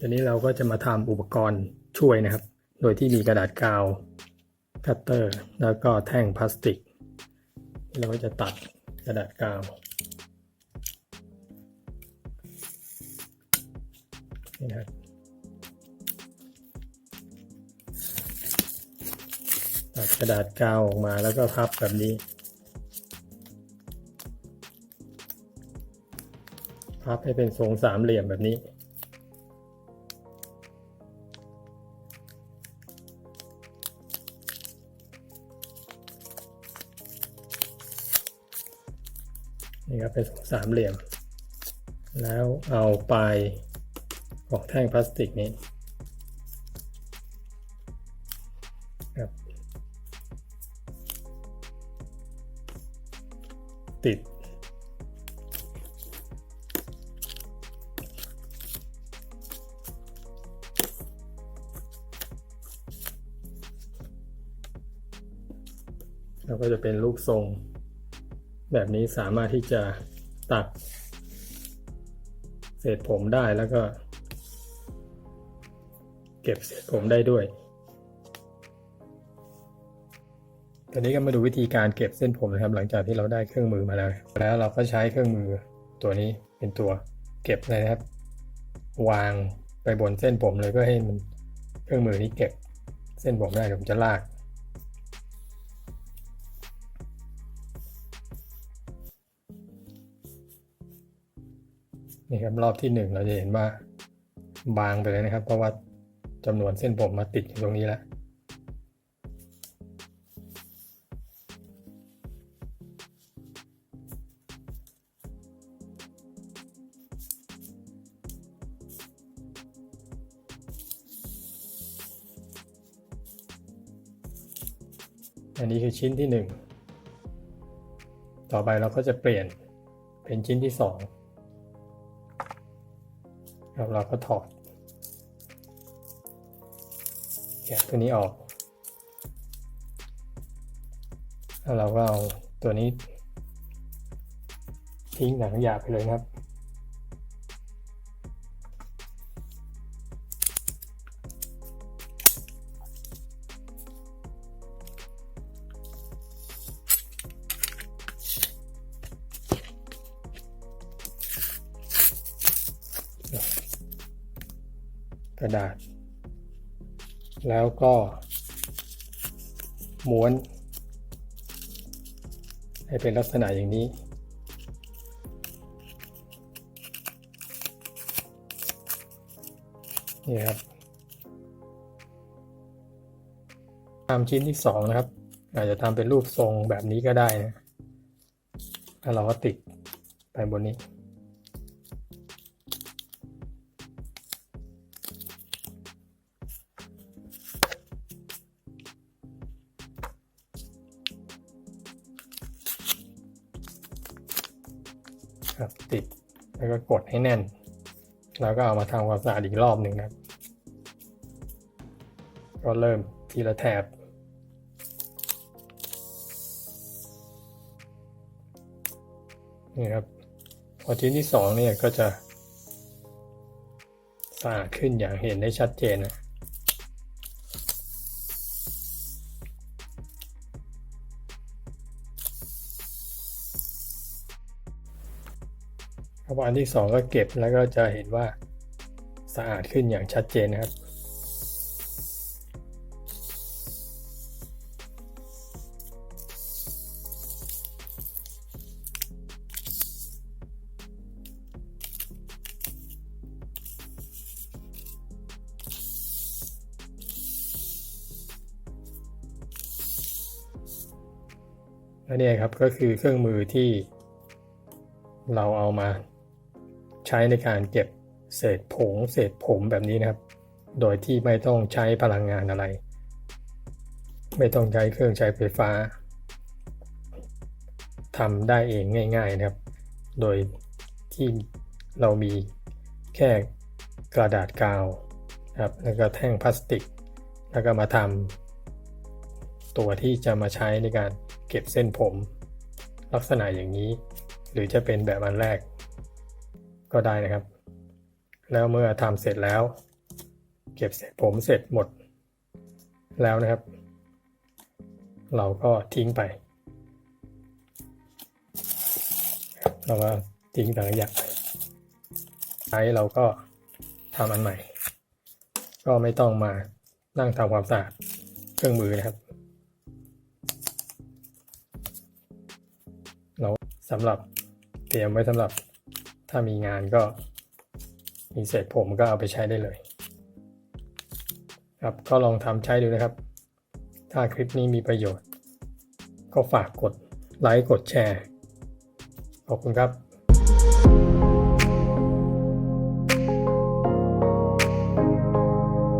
ตอนนี้เราก็จะมาทำอุปกรณ์ช่วยนะครับ โดยที่มีกระดาษกาวคัตเตอร์ แล้วก็แท่งพลาสติก เราก็จะตัดกระดาษกาวนี่นะครับตัดกระดาษกาวออกมาแล้วก็พับแบบนี้ พับให้เป็นทรงสามเหลี่ยมแบบนี้ นี่ครับเป็นทรงสามเหลี่ยม แล้วเอาปลายของแท่งพลาสติกนี้ครับติด แล้วก็จะเป็นรูปทรง แบบนี้สามารถที่จะตัด เศษผมได้แล้วก็ เก็บเศษผมได้ด้วยตอนนี้ก็มาดูวิธีการเก็บเส้นผมนะครับ หลังจากที่เราได้เครื่องมือมาแล้ว แล้วเราก็ใช้เครื่องมือตัวนี้เป็นตัวเก็บเลยนะครับ วางไปบนเส้นผมเลยก็ให้มันเครื่องมือนี้เก็บเส้นผมได้ผมจะลาก นี่ครับรอบที่หนึ่งเราจะเห็นว่าบางไปเลยนะครับ เพราะว่าจำนวนเส้นผมมาติดอยู่ตรงนี้แล้วอันนี้คือชิ้นที่ 1 ต่อไปเราก็จะเปลี่ยนเป็นชิ้นที่ 2 แล้วเราก็ถอดแกะตัวนี้ออก แล้วเราก็เอาตัวนี้ทิ้งหนังหยาบไปเลยครับ กระดาษ แล้วก็ ม้วน ให้เป็นลักษณะอย่างนี้นี่ครับทำชิ้นที่สองนะครับ อาจจะทำเป็นรูปทรงแบบนี้ก็ได้นะแล้วเราก็ติดไปบนนี้ ครับติดแล้วก็กดให้แน่น แล้วก็เอามาทำความสะอาดอีกรอบหนึ่งนะก็เริ่มทีละแถบนี่ครับพอชิ้นที่สองเนี่ยก็จะสะอาดขึ้นอย่างเห็นได้ชัดเจนนะ ครับอันที่สองก็เก็บแล้วก็จะเห็นว่าสะอาดขึ้นอย่างชัดเจนนะครับ และนี่ครับก็คือเครื่องมือที่เราเอามา ใช้ในการเก็บเศษผงเศษผมแบบนี้นะครับ โดยที่ไม่ต้องใช้พลังงานอะไร ไม่ต้องใช้เครื่องใช้ไฟฟ้าทำได้เองง่าย ๆนะครับ โดยที่เรามีแค่กระดาษกาวครับแล้วก็แท่งพลาสติก แล้วก็มาทำตัวที่จะมาใช้ในการเก็บเส้นผม ลักษณะอย่างนี้ หรือจะเป็นแบบอันแรก ก็ได้นะครับ แล้วเมื่อทำเสร็จแล้ว เก็บเสร็จผมเสร็จหมด แล้วนะครับ เราก็ทิ้งไป เราก็ทิ้งถังขยะไปใช้เราก็ทำอันใหม่ ก็ไม่ต้องมานั่งทำความสะอาดเครื่องมือนะครับ เราสำหรับเตรียมไว้สำหรับ ถ้ามีงานก็มีเศษผมก็เอาไปใช้ได้เลย ครับก็ลองทำใช้ดูนะครับ ถ้าคลิปนี้มีประโยชน์ ก็ฝากกดไลค์กดแชร์ ขอบคุณครับ